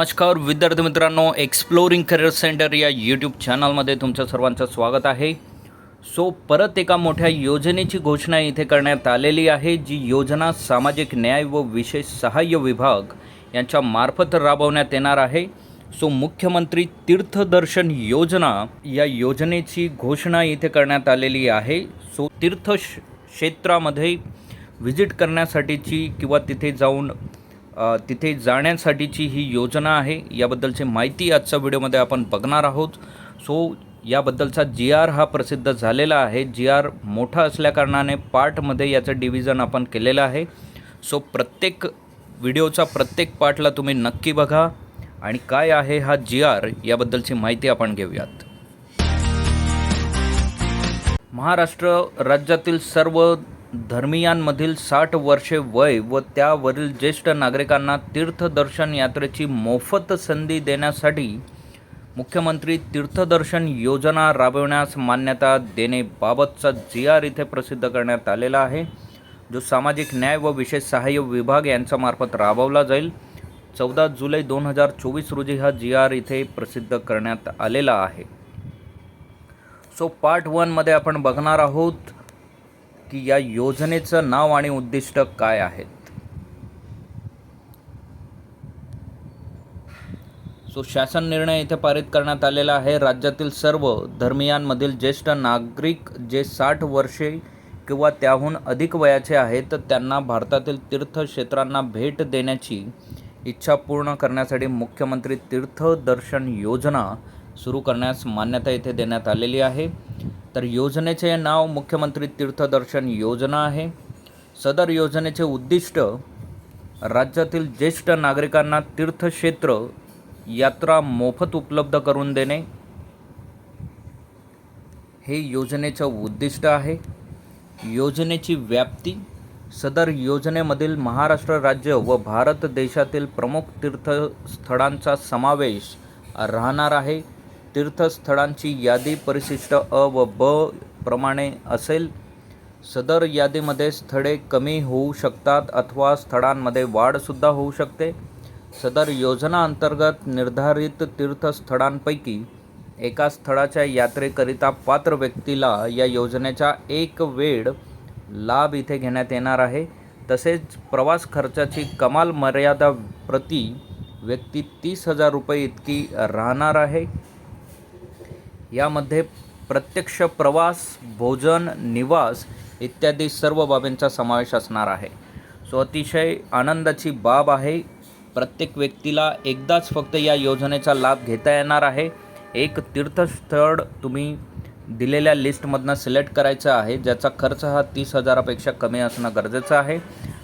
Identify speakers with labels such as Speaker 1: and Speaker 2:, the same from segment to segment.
Speaker 1: नमस्कार विद्यार्थी मित्रांनो एक्सप्लोरिंग करिअर सेंटर या यूट्यूब चॅनलमध्ये तुमचं सर्वांचं स्वागत आहे. सो परत एका मोठ्या योजनेची घोषणा इथे करण्यात आलेली आहे जी योजना सामाजिक न्याय व विशेष सहाय्य विभाग यांच्या मार्फत राबवण्यात येणार आहे. सो मुख्यमंत्री तीर्थदर्शन योजना या योजनेची घोषणा इथे करण्यात आलेली आहे. सो तीर्थ क्षेत्रामध्ये व्हिजिट करण्यासाठीची किंवा तिथे जाऊन तिथे जाण्यासाठीची ही योजना आहे. याबद्दलची माहिती आजच्या व्हिडिओमध्ये आपण बघणार आहोत. सो याबद्दलचा जी आर हा प्रसिद्ध झालेला आहे. जी आर मोठा असल्याकारणाने पार्टमध्ये याचं डिव्हिजन आपण केलेलं आहे. सो प्रत्येक व्हिडिओचा प्रत्येक पार्टला तुम्ही नक्की बघा. आणि काय आहे हा जी आर याबद्दलची माहिती आपण घेऊयात. महाराष्ट्र राज्यातील सर्व धर्मियांमधील साठ वर्षे वय व त्यावरील ज्येष्ठ नागरिकांना तीर्थदर्शन यात्रेची मोफत संधी देण्यासाठी मुख्यमंत्री तीर्थदर्शन योजना राबविण्यास मान्यता देणेबाबतचा जी आर इथे प्रसिद्ध करण्यात आलेला आहे जो सामाजिक न्याय व विशेष सहाय्य विभाग यांच्यामार्फत राबवला जाईल. चौदा जुलै दोन हजार चोवीस रोजी हा जी आर इथे प्रसिद्ध करण्यात आलेला आहे. सो पार्ट वनमध्ये आपण बघणार आहोत की या योजनेचं नाव आणि उद्दिष्ट काय आहेत? सो शासन निर्णय इथे पारित करण्यात आलेला आहे. राज्यातील सर्व धर्मियांमधील ज्येष्ठ नागरिक जे साठ वर्षे किंवा त्याहून अधिक वयाचे आहेत त्यांना भारतातील तीर्थक्षेत्रांना भेट देण्याची इच्छा पूर्ण करण्यासाठी मुख्यमंत्री तीर्थदर्शन योजना सुरू करण्यास मान्यता इथे देण्यात आलेली आहे. तर योजनेचे नाव मुख्यमंत्री तीर्थदर्शन योजना आहे. सदर योजनेचे उद्दिष्ट राज्यातील ज्येष्ठ नागरिकांना तीर्थक्षेत्र यात्रा मोफत उपलब्ध करून देणे. हे योजनेचं उद्दिष्ट आहे. योजनेची व्याप्ती सदर योजनेमधील महाराष्ट्र राज्य व भारत देशातील प्रमुख तीर्थस्थळांचा समावेश राहणार आहे. तीर्थस्थळांची यादी परिशिष्ट अ व ब प्रमाणे असेल. सदर यादीमध्ये स्थळे कमी होऊ शकतात अथवा स्थळांमध्ये वाढसुद्धा होऊ शकते. सदर योजना अंतर्गत निर्धारित तीर्थस्थळांपैकी एका स्थळाच्या यात्रेकरिता पात्र व्यक्तीला या योजनेचा एक वेळ लाभ इथे घेण्यात येणार आहे. तसेच प्रवास खर्चाची कमाल मर्यादा प्रति व्यक्ती तीस हजार रुपये इतकी राहणार आहे. यामध्ये प्रत्यक्ष प्रवास भोजन निवास इत्यादी सर्व बाबींचा समावेश असणार आहे. सो अतिशय आनंदाची बाब आहे. प्रत्येक व्यक्तीला एकदाच फक्त या योजनेचा लाभ घेता येणार आहे. एक तीर्थस्थळ तुम्ही दिलेल्या लिस्टमधनं सिलेक्ट करायचं आहे. ज्याचा खर्च हा तीस हजारापेक्षा कमी असणं गरजेचं आहे.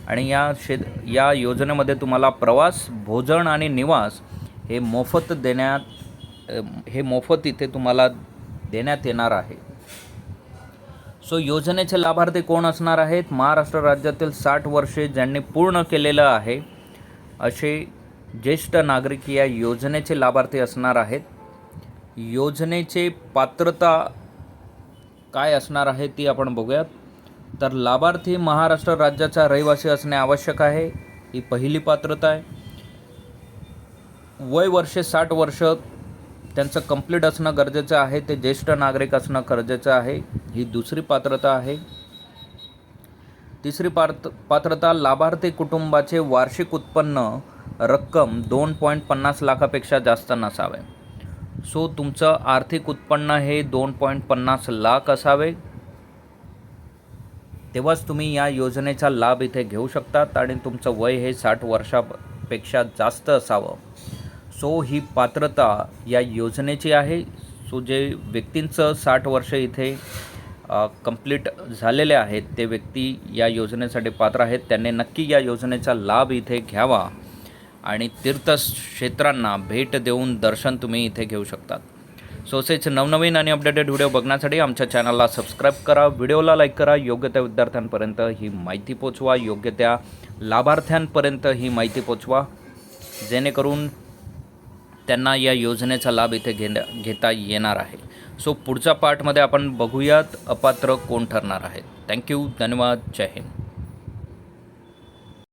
Speaker 1: आणि या शे या योजनेमध्ये तुम्हाला प्रवास भोजन आणि निवास हे मोफत देण्यात हे मोफत इथे तुम्हाला देण्यात येणार आहे. सो योजनेचे लाभार्थी कोण असणार आहेत? महाराष्ट्र राज्यातील साठ वर्षे ज्यांनी पूर्ण केलेलं आहे असे ज्येष्ठ नागरिक या योजनेचे लाभार्थी असणार आहेत. योजनेचे पात्रता काय असणार आहे ती आपण बघूयात. तर लाभार्थी महाराष्ट्र राज्याचा रहिवासी असणे आवश्यक आहे ही पहिली पात्रता आहे. वय वर्षे साठ वर्ष त्यांचं कंप्लीट असणं गरजेचं आहे ते ज्येष्ठ नागरिक असणं गरजेचं आहे ही दुसरी पात्रता आहे. तिसरी पात पात्रता लाभार्थी कुटुंबाचे वार्षिक उत्पन्न रक्कम दोन पॉईंट पन्नास लाखापेक्षा जास्त नसावे. सो तुमचं आर्थिक उत्पन्न हे दोन पॉईंट पन्नास लाख असावे. तेव्हाच तुम्ही या योजनेचा लाभ इथे घेऊ शकतात आणि तुमचं वय हे साठ वर्षापेक्षा जास्त असावं. सो ही पात्रता या योजनेची आहे. सो जे व्यक्तींचं साठ वर्ष इथे कंप्लीट झालेले आहेत ते व्यक्ती या योजनेसाठी पात्र आहेत. त्यांनी नक्की या योजनेचा लाभ इथे घ्यावा आणि तीर्थक्षेत्रांना भेट देऊन दर्शन तुम्ही इथे घेऊ शकतात. सोसेच नवनवीन आणि अपडेटेड व्हिडिओ बघण्यासाठी आमच्या चॅनलला सबस्क्राईब करा व्हिडिओला लाईक करा. योग्य त्या विद्यार्थ्यांपर्यंत ही माहिती पोचवा. योग्य त्या लाभार्थ्यांपर्यंत ही माहिती पोचवा. जेणेकरून त्यांना या योजनेचा लाभ इथे घेण्या घेता येणार आहे. सो पुढच्या पार्टमध्ये आपण बघूयात अपात्र कोण ठरणार आहेत थँक्यू धन्यवाद. जय हिंद.